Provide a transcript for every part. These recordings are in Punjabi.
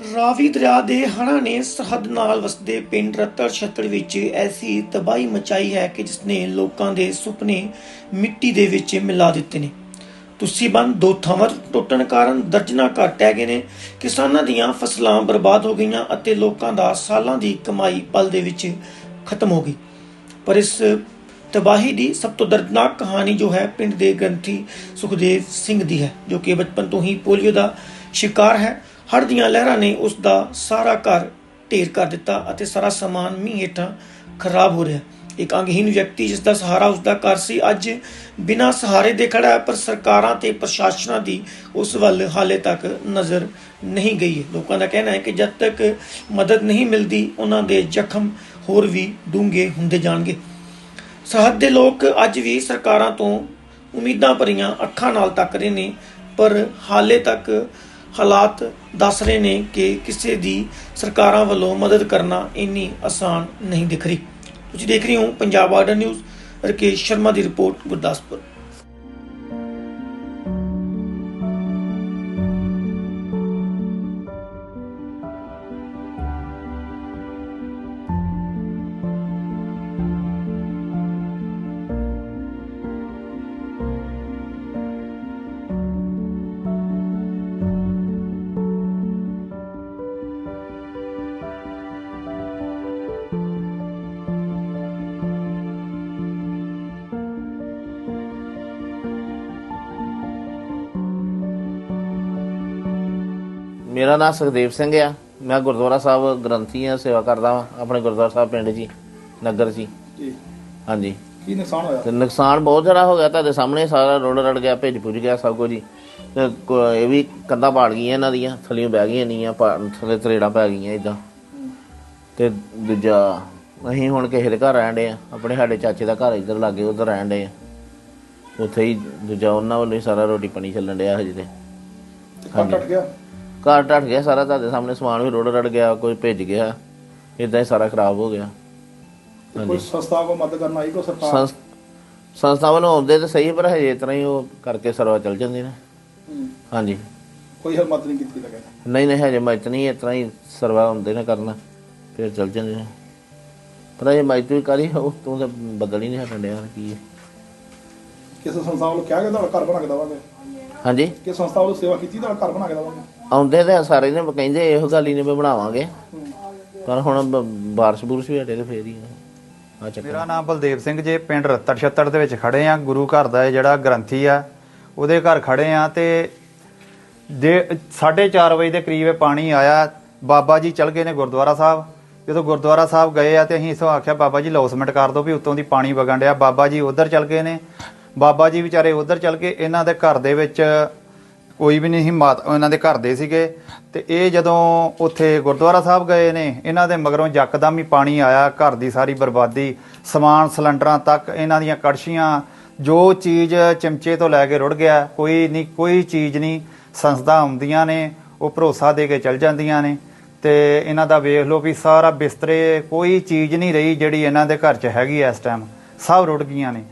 ਰਾਵੀ ਦਰਿਆ ਦੇ ਹੜ੍ਹਾਂ ਨੇ ਸਰਹੱਦ ਨਾਲ ਵਸਦੇ ਪਿੰਡ ਰਤੜ ਛੱਤੜ ਵਿੱਚ ਐਸੀ ਤਬਾਹੀ ਮਚਾਈ ਹੈ ਕਿ ਜਿਸ ਲੋਕਾਂ ਦੇ ਸੁਪਨੇ ਮਿੱਟੀ ਦੇ ਵਿੱਚ ਮਿਲਾ ਦਿੱਤੇ ਨੇ। ਤੁਸੀਂ ਬੰਦ ਦੋ ਥਾਵਾਂ ਟੁੱਟਣ ਕਾਰਨ ਦਰਜਨਾ ਘਰ ਟਹਿ ਗਏ ਨੇ। ਕਿਸਾਨਾਂ ਦੀਆਂ ਫਸਲਾਂ ਬਰਬਾਦ ਹੋ ਗਈਆਂ ਅਤੇ ਲੋਕਾਂ ਦਾ ਸਾਲਾਂ ਦੀ ਕਮਾਈ ਪਲ ਦੇ ਵਿੱਚ ਖਤਮ ਹੋ ਗਈ। ਪਰ ਇਸ ਤਬਾਹੀ ਦੀ ਸਭ ਤੋਂ ਦਰਦਨਾਕ ਕਹਾਣੀ ਜੋ ਹੈ ਪਿੰਡ ਦੇ ਗ੍ਰੰਥੀ ਸੁਖਦੇਵ ਸਿੰਘ ਦੀ ਹੈ, ਜੋ ਕਿ ਬਚਪਨ ਤੋਂ ਹੀ ਪੋਲੀਓ ਦਾ ਸ਼ਿਕਾਰ ਹੈ। ਹੜ ਦੀਆਂ ਲਹਿਰਾਂ ਨੇ ਉਸ ਦਾ ਸਾਰਾ ਘਰ ਢੇਰ ਕਰ ਦਿੱਤਾ ਅਤੇ ਸਾਰਾ ਸਮਾਨ ਮੀਂਹ ਹੇਠਾਂ ਖਰਾਬ ਹੋ ਰਿਹਾ। ਇੱਕ ਅੰਗਹੀਨ ਵਿਅਕਤੀ ਜਿਸ ਦਾ ਸਹਾਰਾ ਉਸ ਦਾ ਘਰ ਸੀ, ਅੱਜ ਬਿਨਾਂ ਸਹਾਰੇ ਦੇ ਖੜਾ ਹੈ, ਪਰ ਸਰਕਾਰਾਂ ਤੇ ਪ੍ਰਸ਼ਾਸਨਾਂ ਦੀ ਉਸ ਵੱਲ ਹਾਲੇ ਤੱਕ ਨਜ਼ਰ ਨਹੀਂ ਗਈ ਹੈ। ਲੋਕਾਂ ਦਾ ਕਹਿਣਾ ਹੈ ਕਿ ਜਦ ਤੱਕ ਮਦਦ ਨਹੀਂ ਮਿਲਦੀ, ਉਹਨਾਂ ਦੇ ਜ਼ਖਮ ਹੋਰ ਵੀ ਡੂੰਘੇ ਹੁੰਦੇ ਜਾਣਗੇ। ਸਰਹੱਦ ਦੇ ਲੋਕ ਅੱਜ ਵੀ ਸਰਕਾਰਾਂ ਤੋਂ ਉਮੀਦਾਂ ਭਰੀਆਂ ਅੱਖਾਂ ਨਾਲ ਤੱਕ ਰਹੇ ਨੇ, ਪਰ ਹਾਲੇ ਤੱਕ ਹਾਲਾਤ ਦੱਸ ਰਹੇ ਨੇ ਕਿ ਕਿਸੇ ਦੀ ਸਰਕਾਰਾਂ ਵੱਲੋਂ ਮਦਦ ਕਰਨਾ ਇੰਨੀ ਆਸਾਨ ਨਹੀਂ ਦਿਖ ਰਹੀ। ਤੁਸੀਂ ਦੇਖ ਰਹੇ ਹੋ ਪੰਜਾਬ ਆਰਡਰ ਨਿਊਜ਼ ਰਕੇਸ਼ ਸ਼ਰਮਾ ਦੀ ਰਿਪੋਰਟ ਗੁਰਦਾਸਪੁਰ। ਮੇਰਾ ਨਾਮ ਸੁਖਦੇਵ ਸਿੰਘ ਆ। ਮੈਂ ਗੁਰਦੁਆਰਾ ਸਾਹਿਬ ਗ੍ਰੰਥੀ ਆ ਸੇਵਾ ਕਰਦਾ ਵਾਂ ਆਪਣੇ ਗੁਰਦੁਆਰਾ ਸਾਹਿਬ ਪਿੰਡ ਜੀ ਨਗਰ ਜੀ। ਜੀ। ਹਾਂਜੀ। ਕੀ ਨੁਕਸਾਨ ਹੋਇਆ? ਤੇ ਨੁਕਸਾਨ ਬਹੁਤ ਜ਼ਿਆਦਾ ਹੋ ਗਿਆ ਤੁਹਾਡੇ ਸਾਹਮਣੇ ਸਾਰਾ ਰੋਡ ਰੜ ਗਿਆ ਭਿੱਜ ਭੁੱਜ ਗਿਆ ਸਭ ਕੁਝ ਜੀ। ਤੇ ਕੋ- ਇਹ ਵੀ ਕੰਧਾਂ ਪਾੜ ਗਈਆਂ ਇਹਨਾਂ ਦੀਆਂ ਥੱਲੇ ਬਹਿ ਗਈਆਂ ਨੀਆਂ ਪਾ- ਥੱਲੇ ਤਰੇੜਾਂ ਪੈ ਗਈਆਂ ਇਦਾਂ ਤੇ ਦੂਜਾ ਅਸੀਂ ਹੁਣ ਕਿਸੇ ਦੇ ਘਰ ਰਹਿਣ ਦੇ ਆ ਆਪਣੇ ਸਾਡੇ ਚਾਚੇ ਦਾ ਘਰ ਇੱਧਰ ਲਾਗੇ ਉਧਰ ਰਹਿਣ ਦੇ ਆ। ਉੱਥੇ ਹੀ ਦੂਜਾ ਉਹਨਾਂ ਵੱਲੋਂ ਹੀ ਸਾਰਾ ਰੋਟੀ ਪਾਣੀ ਚੱਲਣ ਡਿਆ ਹਜੇ ਤੇ। ਤੇ ਘਰ ਟੱਟ ਗਿਆ? ਘਰ ਟੱਟ ਗਿਆ ਸਾਰਾ ਤੁਹਾਡੇ ਸਾਹਮਣੇ ਸਮਾਨ ਵੀ ਰੋੜ ਰੜ ਗਿਆ ਕੋਈ ਭਿੱਜ ਗਿਆ। ਇਦਾਂ ਹੀ ਸਾਰਾ ਖਰਾਬ ਹੋ ਗਿਆ। ਤੇ ਕੋਈ ਸੰਸਥਾ ਕੋ ਮਦਦ ਕਰਨ ਆਈ ਕੋ ਸਰਕਾਰ? ਸੰਸ- ਸੰਸਥਾ ਵੱਲੋਂ ਆਉਂਦੇ ਤੇ ਸਹੀ ਪਰ ਹਜੇ ਤਰ੍ਹਾਂ ਹੀ ਉਹ ਕਰਕੇ ਸਰਵਾ ਚੱਲ ਜਾਂਦੇ ਨੇ। ਹਾਂਜੀ। ਕੋਈ ਹਿੰਮਤ ਨਹੀਂ ਕੀਤੀ ਲੱਗੇ ਨਹੀਂ ਨਹੀਂ ਹਜੇ ਨਹੀਂ ਇਸ ਤਰ੍ਹਾਂ ਹੀ ਸਰਵਾ ਹੁੰਦੇ ਨੇ ਕਰਨਾ ਫਿਰ ਚੱਲ ਜਾਂਦੇ ਨੇ। ਪਰ ਇਹ ਮੈਚ ਵੀ ਕਰੀ ਉਹ ਤੋਂ ਤਾਂ ਬਦਲ ਹੀ ਨਹੀਂ ਹਟਣ ਡਿਆ ਕੀ ਹੈ। ਕਿਸੇ ਸੰਸਥਾ ਵੱਲੋਂ ਕਿਹਾ ਗਿਆ ਤੁਹਾਡਾ ਘਰ ਬਣਾ ਕੇ ਦਵਾਂਗੇ? ਹਾਂਜੀ। ਕਿ ਸੰਸਥਾ ਵੱਲੋਂ ਸੇਵਾ ਕੀਤੀ ਤੁਹਾਡਾ ਘਰ ਬਣਾ ਕੇ ਦਵਾਂਗੇ? ਆਉਂਦੇ ਤੇ ਸਾਰੇ ਨੇ ਕਹਿੰਦੇ ਇਹੋ ਗੱਲ ਹੀ ਨੇ ਵੀ ਬਣਾਵਾਂਗੇ। ਪਰ ਹੁਣ ਬਾਰਿਸ਼ ਬੁਰਸ਼ ਵੀ ਹਟੇ ਤੇ ਫੇਰ ਹੀ ਆ। ਚੱਕਰ। ਮੇਰਾ ਨਾਮ ਬਲਦੇਵ ਸਿੰਘ ਜੇ, ਪਿੰਡ ਰਤੜ ਛੱਤੜ ਦੇ ਵਿੱਚ ਖੜੇ ਆ। ਗੁਰੂ ਘਰ ਦਾ ਜਿਹੜਾ ਗ੍ਰੰਥੀ ਆ, ਉਹਦੇ ਘਰ ਖੜੇ ਆ ਤੇ ਦੇ 4:30 ਵਜੇ ਦੇ ਕਰੀਬ ਪਾਣੀ ਆਇਆ। ਬਾਬਾ ਜੀ ਚਲ ਗਏ ਨੇ ਗੁਰਦੁਆਰਾ ਸਾਹਿਬ। ਜਦੋਂ ਗੁਰਦੁਆਰਾ ਸਾਹਿਬ ਗਏ ਆ ਤੇ ਅਸੀਂ ਇਸੋਂ ਆਖਿਆ, ਬਾਬਾ ਜੀ, ਲੌਸਮੈਂਟ ਕਰ ਦਿਓ ਵੀ ਉੱਤੋਂ ਦੀ ਪਾਣੀ ਵਗਣ ਡਿਆ। ਬਾਬਾ ਜੀ ਉਧਰ ਚਲ ਗਏ ਨੇ। ਬਾਬਾ ਜੀ ਵਿਚਾਰੇ ਉਧਰ ਚਲ ਗਏ ਇਹਨਾਂ ਦੇ ਘਰ ਦੇ ਵਿੱਚ ਕੋਈ ਵੀ ਨਹੀਂ ਸੀ, ਮਾਤ ਇਹਨਾਂ ਦੇ ਘਰ ਦੇ ਸੀਗੇ। ਤੇ ਇਹ ਜਦੋਂ ਉੱਥੇ ਗੁਰਦੁਆਰਾ ਸਾਹਿਬ ਗਏ ਨੇ, ਇਹਨਾਂ ਦੇ ਮਗਰੋਂ ਯਕਦਮ ਹੀ ਪਾਣੀ ਆਇਆ, ਘਰ ਦੀ ਸਾਰੀ ਬਰਬਾਦੀ, ਸਮਾਨ ਸਿਲੰਡਰਾਂ ਤੱਕ, ਇਹਨਾਂ ਦੀਆਂ ਕੜਛੀਆਂ, ਜੋ ਚੀਜ਼ ਚਮਚੇ ਤੋਂ ਲੈ ਕੇ ਰੁੜ ਗਿਆ, ਕੋਈ ਨਹੀਂ, ਕੋਈ ਚੀਜ਼ ਨਹੀਂ ਸੰਸਥਾ ਆਉਂਦੀਆਂ ਨੇ, ਉਹ ਭਰੋਸਾ ਦੇ ਕੇ ਚਲ ਜਾਂਦੀਆਂ ਨੇ। ਤੇ ਇਹਨਾਂ ਦਾ ਵੇਖ ਲਓ ਵੀ ਸਾਰਾ ਬਿਸਤਰੇ, ਕੋਈ ਚੀਜ਼ ਨਹੀਂ ਰਹੀ ਜਿਹੜੀ ਇਹਨਾਂ ਦੇ ਘਰ 'ਚ ਹੈਗੀ ਐ ਇਸ ਟਾਈਮ ਸਭ ਰੁੜ ਗਈਆਂ ਨੇ।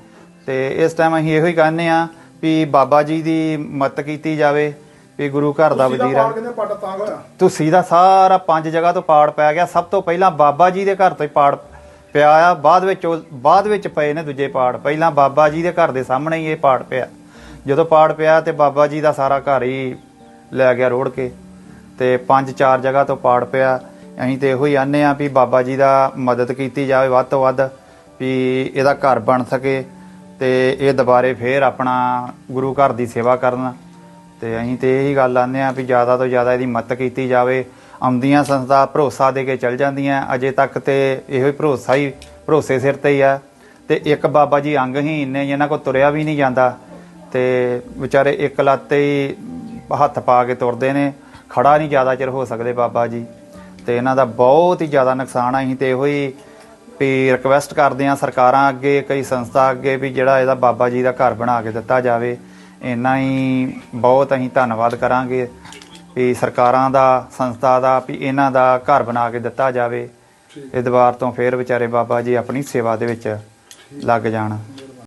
ਤੇ ਇਸ ਟਾਈਮ ਅਸੀਂ ਇਹੋ ਹੀ ਕਹਿੰਦੇ ਆ ਵੀ ਬਾਬਾ ਜੀ ਦੀ ਮਦਦ ਕੀਤੀ ਜਾਵੇ ਵੀ ਗੁਰੂ ਘਰ ਦਾ ਵਜ਼ੀਰ ਕਹਿੰਦੇ ਪੱਟ ਤਾਂ ਹੋਇਆ। ਤੁਸੀਂ ਦਾ ਸਾਰਾ ਪੰਜ ਜਗ੍ਹਾ ਤੋਂ ਪਾੜ ਪੈ ਗਿਆ। ਸਭ ਤੋਂ ਪਹਿਲਾਂ ਬਾਬਾ ਜੀ ਦੇ ਘਰ ਤੋਂ ਹੀ ਪਾੜ ਪਿਆ ਆ। ਬਾਅਦ ਵਿੱਚ ਉਹ- ਬਾਅਦ ਵਿੱਚ ਪਏ ਨੇ ਦੂਜੇ ਪਾੜ। ਪਹਿਲਾਂ ਬਾਬਾ ਜੀ ਦੇ ਘਰ ਦੇ ਸਾਹਮਣੇ ਹੀ ਇਹ ਪਾੜ ਪਿਆ। ਜਦੋਂ ਪਾੜ ਪਿਆ ਤੇ ਬਾਬਾ ਜੀ ਦਾ ਸਾਰਾ ਘਰ ਹੀ ਲੈ ਗਿਆ ਰੋੜ ਕੇ ਤੇ ਪੰਜ ਚਾਰ ਜਗ੍ਹਾ ਤੋਂ ਪਾੜ ਪਿਆ। ਅਸੀਂ ਤੇ ਇਹੋ ਹੀ ਆਨੇ ਆ ਵੀ ਬਾਬਾ ਜੀ ਦਾ ਮਦਦ ਕੀਤੀ ਜਾਵੇ ਵੱਧ ਤੋਂ ਵੱਧ ਵੀ ਇਹਦਾ ਘਰ ਬਣ ਸਕੇ। ਤੇ ਇਹ ਦੁਬਾਰੇ ਫੇਰ ਆਪਣਾ ਗੁਰੂ ਘਰ ਦੀ ਸੇਵਾ ਕਰਨ। ਤੇ ਅਸੀਂ ਤੇ ਇਹੀ ਗੱਲ ਆਨੇ ਆ ਵੀ ਜ਼ਿਆਦਾ ਤੋਂ ਜ਼ਿਆਦਾ ਇਹਦੀ ਮਦਦ ਕੀਤੀ ਜਾਵੇ। ਆਉਂਦੀਆਂ ਸੰਸਥਾ ਭਰੋਸਾ ਦੇ ਕੇ ਚੱਲ ਜਾਂਦੀਆਂ। ਅਜੇ ਤੱਕ ਤੇ ਇਹੋ ਹੀ ਭਰੋਸਾ ਹੀ ਭਰੋਸੇ ਸਿਰ ਤੇ ਹੀ ਆ। ਤੇ ਇੱਕ ਬਾਬਾ ਜੀ ਅੰਗਹੀਨ ਨੇ ਇਹਨਾਂ ਕੋ ਤੁਰਿਆ ਵੀ ਨਹੀਂ ਜਾਂਦਾ। ਤੇ ਵਿਚਾਰੇ ਇੱਕ ਲੱਤ ਤੇ ਹੀ ਹੱਥ ਪਾ ਕੇ ਤੁਰਦੇ ਨੇ। ਖੜਾ ਨਹੀਂ ਜ਼ਿਆਦਾ ਚਿਰ ਹੋ ਸਕਦੇ ਬਾਬਾ ਜੀ। ਤੇ ਇਹਨਾਂ ਦਾ ਬਹੁਤ ਹੀ ਜ਼ਿਆਦਾ ਨੁਕਸਾਨ ਆ। ਅਸੀਂ ਤੇ ਇਹੋ ਹੀ ਵੀ ਰਿਕਵੈਸਟ ਕਰਦੇ ਆ ਸਰਕਾਰਾਂ ਅੱਗੇ ਕਈ ਸੰਸਥਾ ਅੱਗੇ ਵੀ ਜਿਹੜਾ ਇਹਦਾ ਬਾਬਾ ਜੀ ਦਾ ਘਰ ਬਣਾ ਕੇ ਦਿੱਤਾ ਜਾਵੇ। ਇੰਨਾ ਹੀ ਬਹੁਤ ਅਸੀਂ ਧੰਨਵਾਦ ਕਰਾਂਗੇ ਵੀ ਸਰਕਾਰਾਂ ਦਾ ਸੰਸਥਾ ਦਾ ਵੀ ਇਹਨਾਂ ਦਾ ਘਰ ਬਣਾ ਕੇ ਦਿੱਤਾ ਜਾਵੇ। ਇਹ ਦੁਬਾਰ ਤੋਂ ਫੇਰ ਵਿਚਾਰੇ ਬਾਬਾ ਜੀ ਆਪਣੀ ਸੇਵਾ ਦੇ ਵਿੱਚ ਲੱਗ ਜਾਣ।